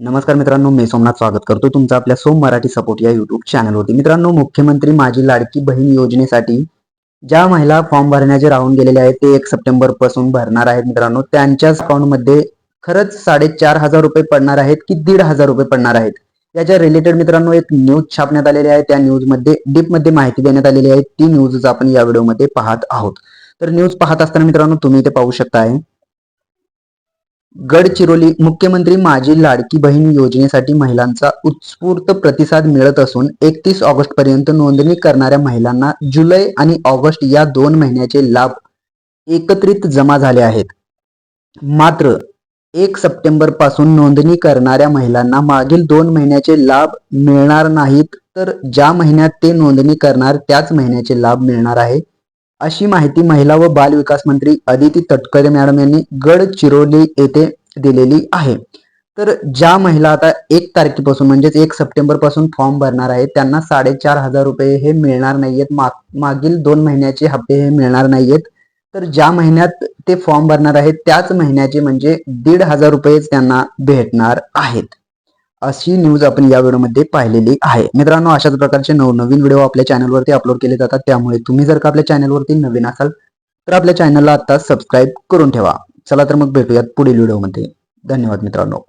नमस्कार मित्रांनो मी सोमनाथ स्वागत करतो तुमचं आपल्या सोम मराठी सपोर्ट या युट्यूब चॅनलवरती मित्रांनो मुख्यमंत्री माझी लाडकी बहीण योजनेसाठी ज्या महिला फॉर्म भरण्याचे राहून गेलेले आहेत ते एक सप्टेंबरपासून भरणार आहेत मित्रांनो. त्यांच्याच अकाउंटमध्ये खरंच साडेचार हजार रुपये पडणार आहेत की दीड हजार रुपये पडणार आहेत. याच्या रिलेटेड मित्रांनो एक न्यूज छापण्यात आलेली आहे. त्या न्यूजमध्ये डीपमध्ये डीपमध्ये माहिती देण्यात आलेली आहे. ती न्यूज आपण या व्हिडिओमध्ये पाहत आहोत. तर न्यूज पाहत असताना मित्रांनो तुम्ही इथे पाहू शकताय गडचिरोली मुख्यमंत्री माझी लाडकी बहीण योजनेसाठी महिलांचा उत्स्फूर्त प्रतिसाद मिळत असून एकतीस ऑगस्ट पर्यंत नोंदणी करणाऱ्या महिलांना जुलै आणि ऑगस्ट या दोन महिन्याचे लाभ एकत्रित जमा झाले आहेत. मात्र एक सप्टेंबरपासून नोंदणी करणाऱ्या महिलांना मागील दोन महिन्याचे लाभ मिळणार नाहीत तर ज्या महिन्यात ते नोंदणी करणार त्याच महिन्याचे लाभ मिळणार आहे. अशी माहिती महिला व बाल विकास मंत्री अदिती तटकरे मॅडम यांनी गडचिरोली येथे दिलेली आहे. तर ज्या महिला आता एक तारखेपासून म्हणजेच एक सप्टेंबरपासून फॉर्म भरणार आहेत त्यांना साडेचार हजार रुपये हे मिळणार नाहीयेत. मागील दोन महिन्याचे हप्ते हे मिळणार नाहीयेत. तर ज्या महिन्यात ते फॉर्म भरणार आहेत त्याच महिन्याचे म्हणजे दीड हजार रुपयेच त्यांना भेटणार आहेत. अशी न्यूज आपण या व्हिडिओमध्ये पाहिलेली आहे. मित्रांनो अशाच प्रकारचे नवनवीन व्हिडिओ आपल्या चॅनलवरती अपलोड केले जातात. त्यामुळे तुम्ही जर का आपल्या चॅनलवरती नवीन असाल तर आपल्या चॅनलला आता सबस्क्राईब करून ठेवा. चला तर मग भेटूयात पुढील व्हिडिओमध्ये. धन्यवाद मित्रांनो.